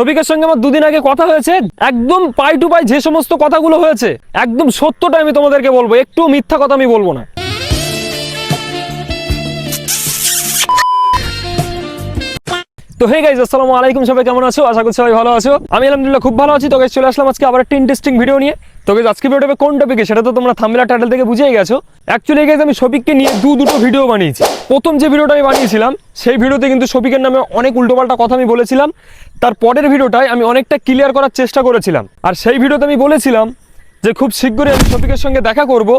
শফিকের সঙ্গে আমার দুদিন আগে কথা হয়েছে। একদম পাই টু পাই যে সমস্ত কথাগুলো হয়েছে, একদম সত্যটা আমি তোমাদেরকে বলব একটু মিথ্যা কথা আমি বলব না। তো হে গাইজ আসসালামু আলাইকুম, সবাই কেমন আছো? আশা করছি সবাই ভালো আছো। আমি আলহামদুলিল্লাহ খুব ভালো আছি। তো চলে আসলাম আজকে আবার একটা ইন্টারেস্টিং ভিডিও নিয়ে। তো আজকে ভিডিওটা কোন টপিকে সেটা তো তোমরা থাম্বনেল টাইটেল থেকে বুঝেই গেছো। অ্যাকচুয়ালি গাইজ আমি শফিককে নিয়ে দু দুটো ভিডিও বানিয়েছি। প্রথম যে ভিডিওটা আমি বানিয়েছিলাম, সেই ভিডিওতে কিন্তু শফিকের নামে অনেক উল্টোপাল্টা কথা আমি বলেছিলাম। তার পরের ভিডিওটায় আমি অনেকটা ক্লিয়ার করার চেষ্টা করেছিলাম। আর সেই ভিডিওতে আমি বলেছিলাম যে খুব শীঘ্রই আমি শফিকের সঙ্গে দেখা করব।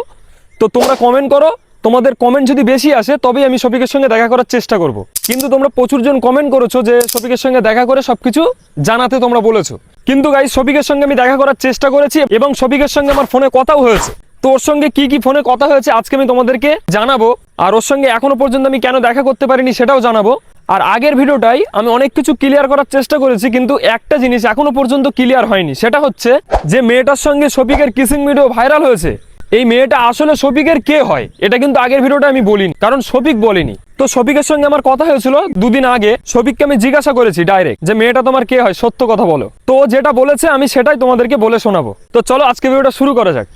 তো তোমরা কমেন্ট করো, তোমাদের কমেন্ট যদি বেশি আসে, তবেই আমি শফিকের সঙ্গে দেখা করার চেষ্টা করব। কিন্তু তোমরা প্রচুর জন কমেন্ট করেছ যে শফিকের সঙ্গে দেখা করে সবকিছু জানাতে তোমরা বলেছ। কিন্তু গাই শফিকের সঙ্গে আমি দেখা করার চেষ্টা করেছি এবং শফিকের সঙ্গে আমার ফোনে কথাও হয়েছে। তো ওর সঙ্গে কি কি ফোনে কথা হয়েছে আজকে আমি তোমাদেরকে জানাব। আর ওর সঙ্গে এখনও পর্যন্ত আমি কেন দেখা করতে পারিনি সেটাও জানাব। আর আগের ভিডিওটাই আমি অনেক কিছু ক্লিয়ার করার চেষ্টা করেছি, কিন্তু একটা জিনিস এখনও পর্যন্ত ক্লিয়ার হয়নি। সেটা হচ্ছে যে মেয়েটার সঙ্গে শফিকের কিসিং ভিডিও ভাইরাল হয়েছে। এই মেয়েটা আসলে শফিকের কে হয়, এটা কিন্তু আগের ভিডিওটা আমি বলিনি, কারণ শফিক বলেনি। তো শফিকের সঙ্গে আমার কথা হয়েছিল দুদিন আগে, শফিককে আমি জিজ্ঞাসা করেছি ডাইরেক্ট যে, মেয়েটা তোমার কে হয়? সত্য কথা বলো। তো যেটা বলেছে, আমি সেটাই তোমাদেরকে বলে শোনাবো। তো চলো আজকে ভিডিওটা শুরু করা যাক।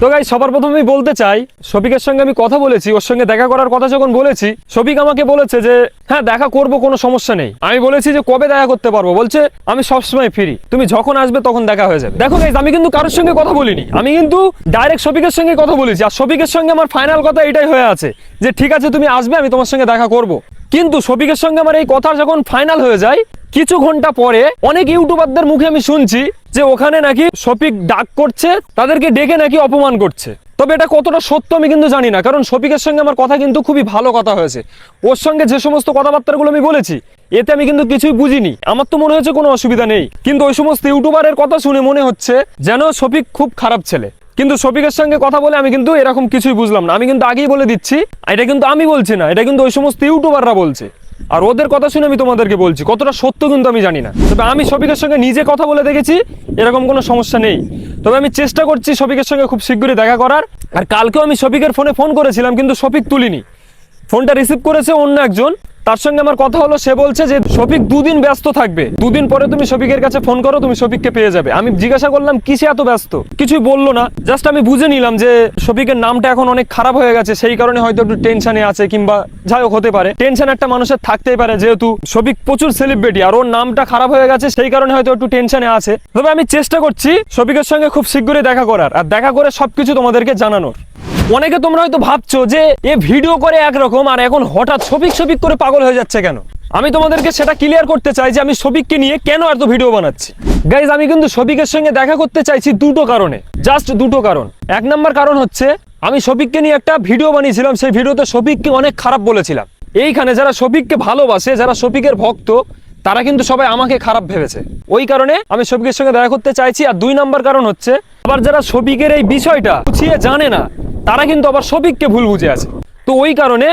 তো গাই সবার প্রথমে আমি বলতে চাই, শফিকের সঙ্গে আমি কথা বলেছি, ওর সঙ্গে দেখা করার কথা যখন বলেছি, শফিক আমাকে বলেছে যে হ্যাঁ দেখা করব, কোনো সমস্যা নেই। আমি বলেছি যে, কবে দেখা করতে পারব? বলছে, আমি সবসময় ফ্রি। তুমি যখন আসবে, তখন দেখা হয়ে যাবে। দেখো গাইজ আমি কিন্তু কারোর সঙ্গে কথা বলিনি। আমি কিন্তু ডাইরেক্ট শফিকের সঙ্গে কথা বলেছি। আর শফিকের সঙ্গে আমার ফাইনাল কথা এটাই হয়ে আছে যে, ঠিক আছে, তুমি আসবে, আমি তোমার সঙ্গে দেখা করব। কিন্তু শফিকের সঙ্গে আমার এই কথা যখন ফাইনাল হয়ে যায়, কিছু ঘণ্টা পরে অনেক ইউটিউবারদের মুখে আমি শুনছি যে ওখানে নাকি শফিক ডাক করছে, তাদেরকে ডেকে নাকি অপমান করছে। তবে এটা কতটা সত্য আমি কিন্তু জানি না, কারণ শফিকের সঙ্গে আমার কথা কিন্তু খুবই ভালো কথা হয়েছে। ওর সঙ্গে যে সমস্ত কথাবার্তাগুলো আমি বলেছি, এতে আমি কিন্তু কিছুই বুঝিনি। আমার তো মনে হয়েছে কোনো অসুবিধা নেই। কিন্তু ওই সমস্ত ইউটিউবারের কথা শুনে মনে হচ্ছে যেন শফিক খুব খারাপ ছেলে। কিন্তু শফিকের সঙ্গে কথা বলে আমি কিন্তু এরকম কিছুই বুঝলাম না। আমি কিন্তু আগেই বলে দিচ্ছি, এটা কিন্তু আমি বলছি না, এটা কিন্তু ওই সমস্ত ইউটিউবাররা বলছে। আর ওদের কথা শুনে আমি তোমাদেরকে বলছি, কতটা সত্য কিন্তু আমি জানি না। তবে আমি শফিকের সঙ্গে নিজে কথা বলে দেখেছি, এরকম কোনো সমস্যা নেই। তবে আমি চেষ্টা করছি শফিকের সঙ্গে খুব শীঘ্রই দেখা করার। আর কালকেও আমি শফিকের ফোনে ফোন করেছিলাম, কিন্তু শফিক তুলিনি। ফোনটা রিসিভ করেছে অন্য একজন। তার সঙ্গে আমার কথা হলো, সে বলছে যে শফিক দুদিন ব্যস্ত থাকবে। দুদিন পরে তুমি শফিকের কাছে ফোন করো, তুমি শফিককে পেয়ে যাবে। আমি জিজ্ঞাসা করলাম, কিসে এত ব্যস্ত? কিছুই বলল না। জাস্ট আমি বুঝে নিলাম যে শফিকের নামটা এখন অনেক খারাপ হয়ে গেছে, সেই কারণে হয়তো একটু টেনশনে আছে কিংবা যাই হোক হতে পারে। টেনশন একটা মানুষের থাকতেই পারে, যেহেতু শফিক প্রচুর সেলিব্রিটি আর ওর নামটা খারাপ হয়ে গেছে, সেই কারণে হয়তো একটু টেনশনে আছে। তবে আমি চেষ্টা করছি শফিকের সঙ্গে খুব শীঘ্রই দেখা করার, আর দেখা করে সবকিছু তোমাদেরকে জানানোর। অনেকে তোমরা হয়তো ভাবছ যে এ ভিডিও করে একরকম আর এখন হঠাৎ ছবিক ছবিক করে পাগল হয়ে যাচ্ছে কেন? আমি তোমাদেরকে সেটা ক্লিয়ার করতে চাই যে আমি শফিককে নিয়ে কেন এত ভিডিও বানাচ্ছি। গাইজ আমি কিন্তু শফিকের সঙ্গে দেখা করতে চাইছি দুটো কারণে জাস্ট দুটো কারণ। এক নম্বর কারণ হচ্ছে, আমি শফিককে নিয়ে একটা ভিডিও বানিয়েছিলাম, সেই ভিডিওতে শফিককে অনেক খারাপ বলেছিলাম। এইখানে যারা শফিককে ভালোবাসে, যারা শফিকের ভক্ত, তারা কিন্তু সবাই আমাকে খারাপ ভেবেছে। ওই কারণে আমি শফিকের সঙ্গে দেখা করতে চাইছি। আর দুই নম্বর কারণ হচ্ছে, আবার যারা শফিকের এই বিষয়টা গুছিয়ে জানে না তারা কিন্তু আবার শফিককে ভুল বুঝে আছে। তো ওই কারণে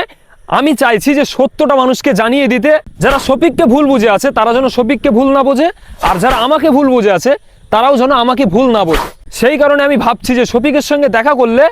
আমি চাইছি যে সত্যটা মানুষকে জানিয়ে দিতে, যারা শফিককে ভুল বুঝে আছে, তারা যেন শফিককে ভুল না বোঝে, আর যারা আমাকে ভুল বুঝে আছে, তারাও যেন আমাকে ভুল না বোঝে। সেই কারণে আমি ভাবছি যে শফিকের সঙ্গে দেখা করলে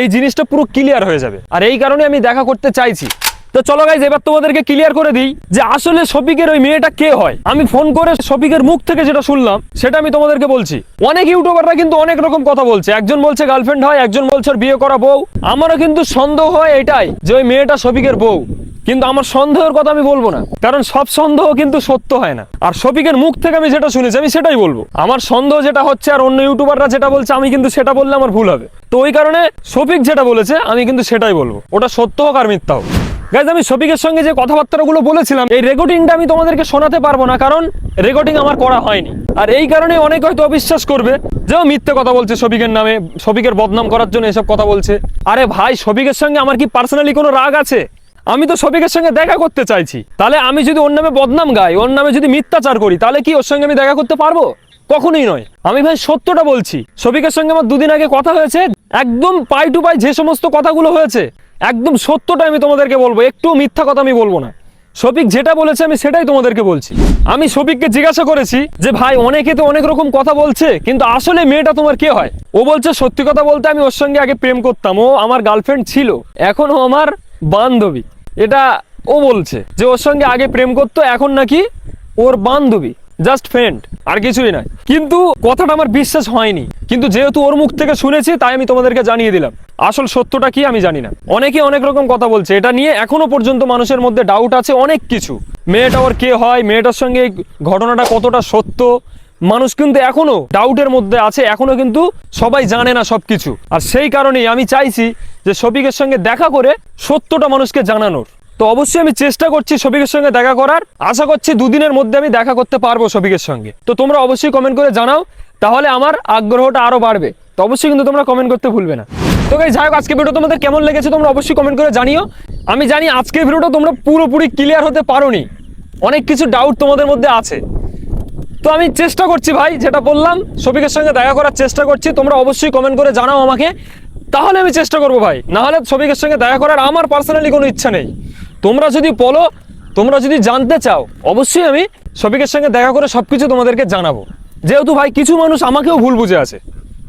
এই জিনিসটা পুরো ক্লিয়ার হয়ে যাবে। আর এই কারণে আমি দেখা করতে চাইছি। তো চলো গাইজ এবার তোমাদেরকে ক্লিয়ার করে দিই যে আসলে শফিকের ওই মেয়েটা কে হয়। আমি ফোন করে শফিকের মুখ থেকে যেটা শুনলাম, সেটা আমি তোমাদেরকে বলছি। অনেক ইউটিউবাররা কিন্তু অনেক রকম কথা বলছে। একজন বলছে গার্লফ্রেন্ড হয়, একজন বলছে বিয়ে করা বউ। আমারও কিন্তু সন্দেহ হয় এটাই যে ওই মেয়েটা শফিকের বউ। কিন্তু আমার সন্দেহের কথা আমি বলব না, কারণ সব সন্দেহ কিন্তু সত্য হয় না। আর শফিকের মুখ থেকে আমি যেটা শুনেছি, আমি সেটাই বলব। আমার সন্দেহ যেটা হচ্ছে আর অন্য ইউটিউবাররা যেটা বলছে, আমি কিন্তু সেটা বললে আমার ভুল হবে। তো ওই কারণে শফিক যেটা বলেছে, আমি কিন্তু সেটাই বলব। ওটা সত্য হোক আর মিথ্যা হোক। গাইজ আমি শফিকের সঙ্গে যে কথাবার্তাগুলো বলেছিলাম, এই রেকর্ডিংটা আমি তোমাদেরকে শোনাতে পারব না, কারণ রেকর্ডিং আমার করা হয়নি। আর এই কারণে অনেক হয়তো অবিশ্বাস করবে যে মিথ্যে কথা বলছে শফিকের নামে, শফিকের বদনাম করার জন্য এসব কথা বলছে। আরে ভাই, শফিকের সঙ্গে আমার কি পার্সোনালি কোনো রাগ আছে? আমি তো শফিকের সঙ্গে দেখা করতে চাইছি। তাহলে আমি যদি ওর নামে বদনাম গাই, ওর নামে যদি মিথ্যাচার করি, তাহলে কি ওর সঙ্গে আমি দেখা করতে পারব? কখনোই নয়। আমি ভাই সত্যটা বলছি, শফিকের সঙ্গে আমার দুদিন আগে কথা হয়েছে, একদম পাই টু পাই যে সমস্ত কথাগুলো হয়েছে। একদম সত্যটা আমি তোমাদেরকে বলব, একটু মিথ্যা কথা আমি বলব না। শফিক যেটা বলেছে আমি সেটাই তোমাদেরকে বলছি। আমি শফিককে জিজ্ঞাসা করেছি যে, ভাই, অনেকে তো অনেক রকম কথা বলছে, কিন্তু আসলে মেয়েটা তোমার কে হয়? ও বলছে, সত্যি কথা বলতে আমি ওর সঙ্গে আগে প্রেম করতাম, ও আমার গার্লফ্রেন্ড ছিল, এখন ও আমার বান্ধবী। এটা ও বলছে যে, ওর সঙ্গে আগে প্রেম করতো, এখন নাকি ওর বান্ধবী। জাস্ট ফ্রেন্ড আর কিছুই নয়। কিন্তু কথাটা আমার বিশ্বাস হয়নি। কিন্তু যেহেতু ওর মুখ থেকে শুনেছি, তাই আমি তোমাদেরকে জানিয়ে দিলাম। আসল সত্যটা কি আমি জানি না। অনেকে অনেক রকম কথা বলছে। এটা নিয়ে এখনও পর্যন্ত মানুষের মধ্যে ডাউট আছে অনেক কিছু। মেয়েটা ওর কে হয়, মেয়েটার সঙ্গে ঘটনাটা কতটা সত্য? মানুষ কিন্তু এখনও ডাউটের মধ্যে আছে, এখনও কিন্তু সবাই জানে না সবকিছু। আর সেই কারণেই আমি চাইছি যে শফিকের সঙ্গে দেখা করে সত্যটা মানুষকে জানানোর। তো অবশ্যই আমি চেষ্টা করছি শফিকের সঙ্গে দেখা করার। আশা করছি দুদিনের মধ্যে আমি দেখা করতে পারব শফিকের সঙ্গে। তো তোমরা অবশ্যই কমেন্ট করে জানাও, তাহলে আমার আগ্রহটা আরও বাড়বে। তো অবশ্যই কিন্তু তোমরা কমেন্ট করতে ভুলবে না। তো গাই যাই হোক আজকে ভিডিও তোমাদের কেমন লেগেছে তোমরা অবশ্যই কমেন্ট করে জানিও। আমি জানি আজকের ভিডিওটা তোমরা পুরোপুরি ক্লিয়ার হতে পারোনি। অনেক কিছু ডাউট তোমাদের মধ্যে আছে। তো আমি চেষ্টা করছি ভাই, যেটা বললাম, শফিকের সঙ্গে দেখা করার চেষ্টা করছি। তোমরা অবশ্যই কমেন্ট করে জানাও আমাকে। তাহলে আমি চেষ্টা করব ভাই। নাহলে শফিকের সঙ্গে দেখা করার আমার পার্সোনালি কোনো ইচ্ছা নেই। তোমরা যদি বলো, তোমরা যদি জানতে চাও, অবশ্যই আমি শফিকের সঙ্গে দেখা করে সব কিছু তোমাদেরকে জানাব। যেহেতু ভাই কিছু মানুষ আমাকেও ভুল বুঝে আছে,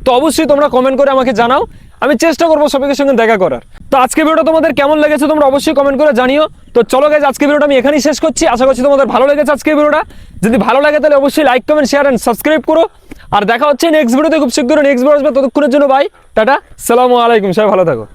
তো অবশ্যই তোমরা কমেন্ট করে আমাকে জানাও। আমি চেষ্টা করব সবাইকে সঙ্গে দেখা করার। তো আজকে ভিডিওটা তোমাদের কেমন লেগেছে তোমরা অবশ্যই কমেন্ট করে জানিও। তো চলো গেছে আজকে ভিডিওটা আমি এখানেই শেষ করছি। আশা করছি তোমাদের ভালো লেগেছে আজকে ভিডিওটা। যদি ভালো লাগে তাহলে অবশ্যই like comment share and subscribe করো। আর দেখা হচ্ছে নেক্সট ভিডিওতে খুব শীঘ্র নেক্সট ভিডিও আসবে। ততক্ষণের জন্য বাই টাটা। সালামু আলাইকুম, সবাই ভালো থাকো।